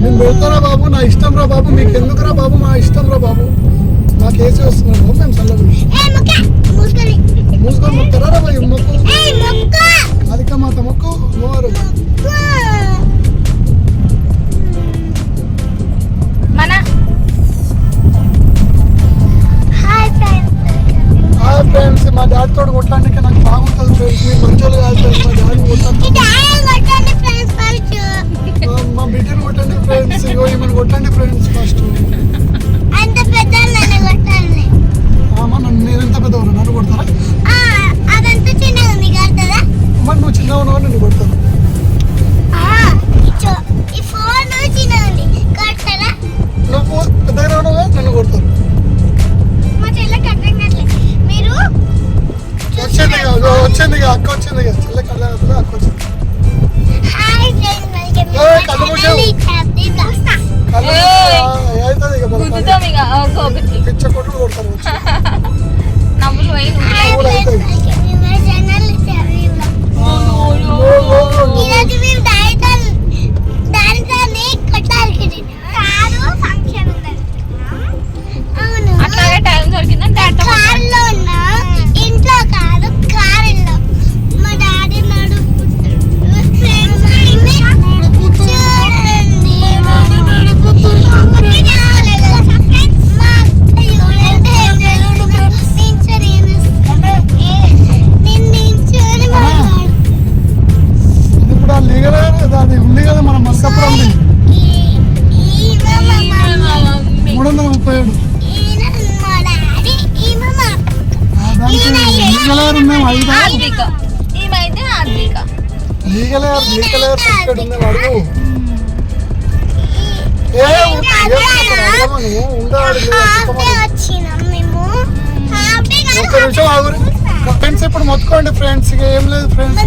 మేము పోతారా బాబు? నా ఇష్టం రా బాబు. మీకు ఎందుకురా బాబు? మా ఇష్టం రా బాబు. నాకు ఏసీ వస్తున్నాడు బాబు. మేము చల్లగా మూసుకొని మొక్కరా బాబు మొక్కు. అధిక మాత మొక్కు మోరు దిగలేరు దిగలేరు ఇక్కడ ఉంది ఫ్రెండ్స్ ఇప్పుడు మొత్తుకోండి ఫ్రెండ్స్ ఏం లేదు ఫ్రెండ్స్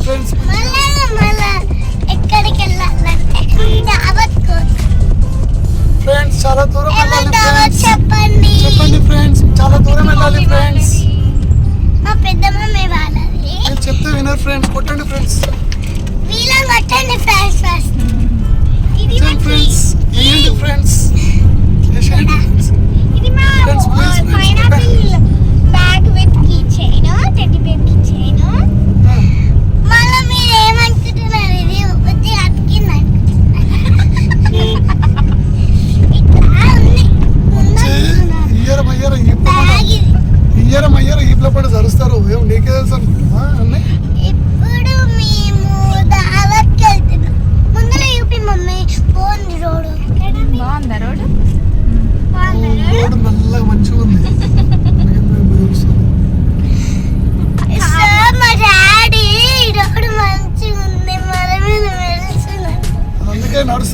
ఫ్రెండ్స్ ఎక్కడికి ఫ్రెండ్స్ చాలా దూరం వెళ్ళాలి ఫ్రెండ్స్ చెప్పండి. ఫ్రెండ్స్ చాలా దూరం వెళ్ళాలి ఫ్రెండ్స్ నేను చెప్తే వినర్ ఫ్రెండ్స్ కొట్టండి ఫ్రెండ్స్ ఫస్ట్ ఫ్రెండ్స్ ఇది మా bag with key chain teddy key chain మళ్ళీ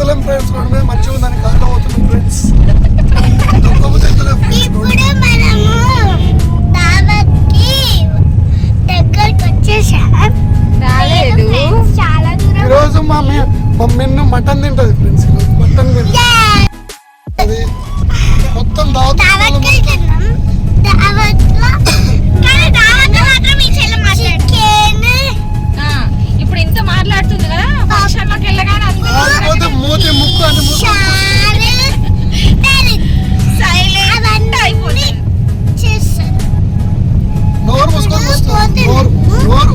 అస్సలం ఫ్రెండ్స్ రోడ్డు మంచిగా ఉందని కథ అవుతుంది ఫ్రెండ్స్ ఈరోజు మా మమ్మీను మటన్ తింటది ఫ్రెండ్స్ ఈరోజు మటన్ తింటది. మొత్తం ఇప్పుడు ఇంత మాట్లాడుతుంది మూతి ముక్కు అని నోరు మూసుకొని నోరు నోరు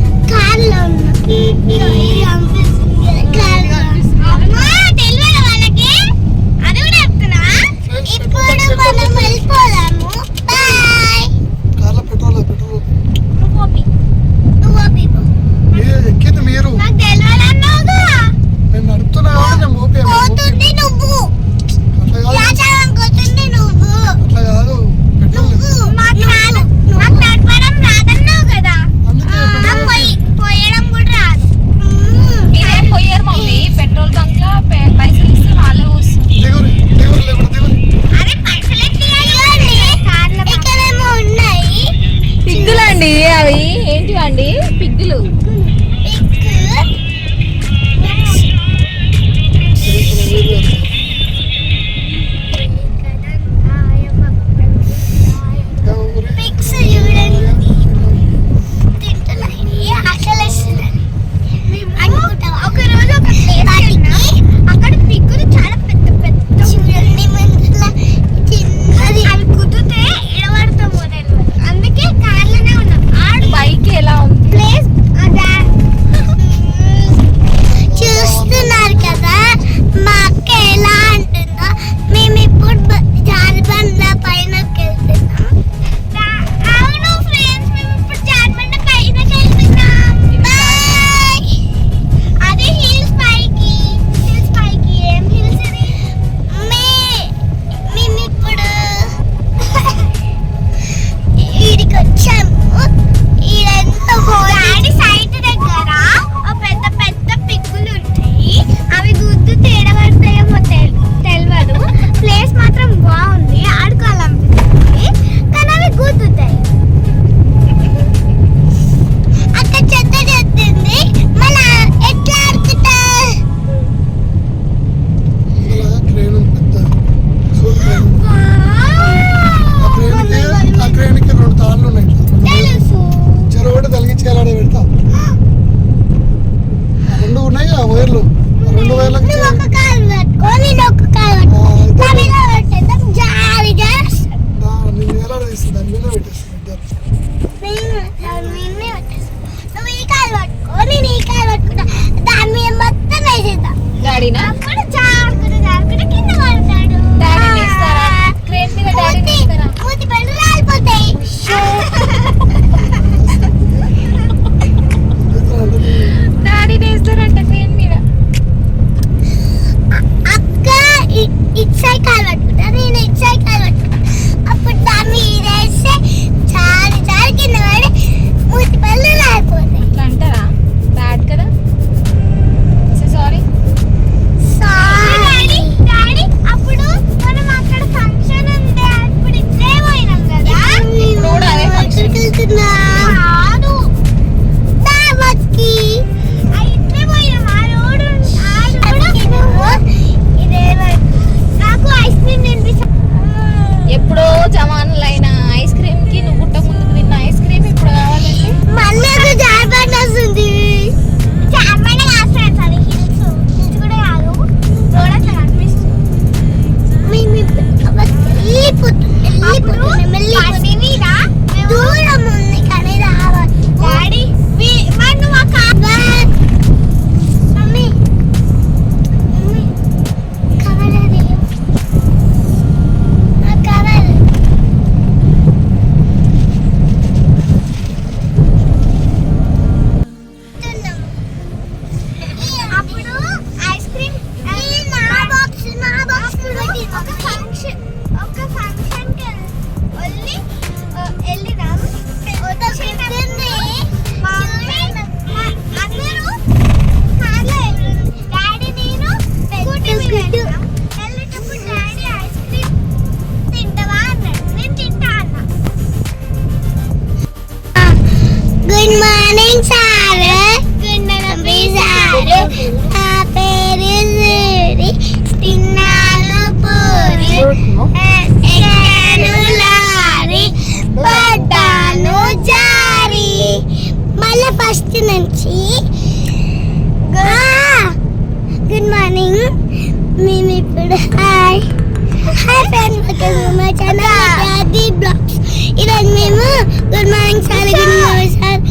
ఈరోజు మేము good morning sir good morning sir.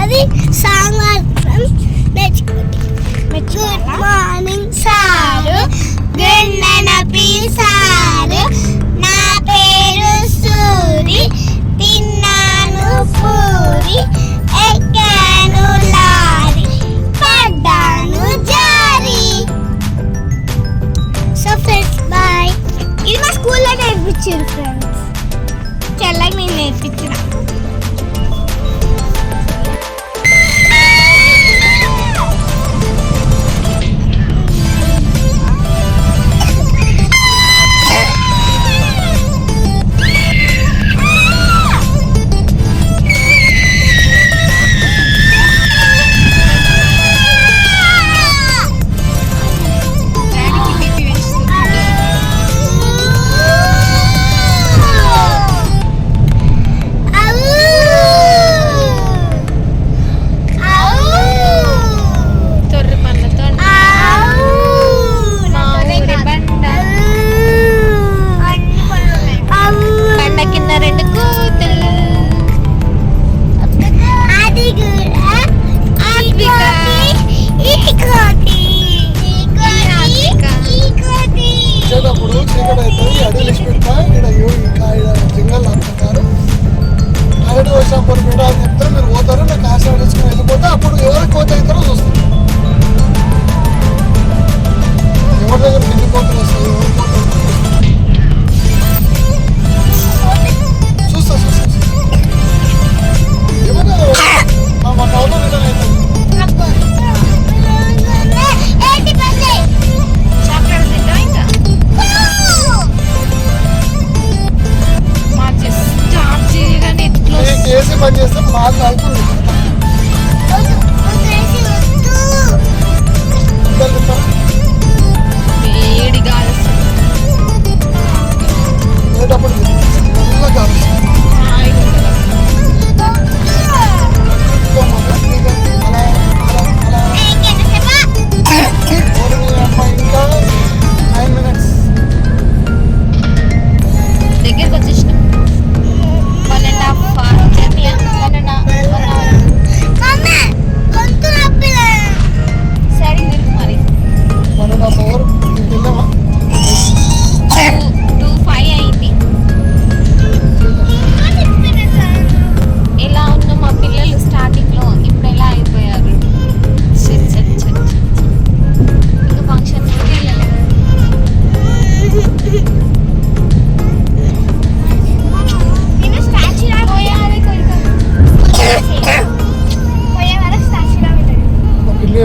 అది సాంగ్ అర్థం నేర్చుకుంది గుడ్ మార్నింగ్ సారు. గుడ్ నపి సారు. నా పేరు సూరి. తిన్నాను పూరి. ఎక్కాను లారీ. పడ్డాను జారి. సో ఫ్రెండ్స్ బాయ్ ఇది మా స్కూల్లో నేర్పించారు ఫ్రెండ్స్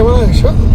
ক্যামেরা একশো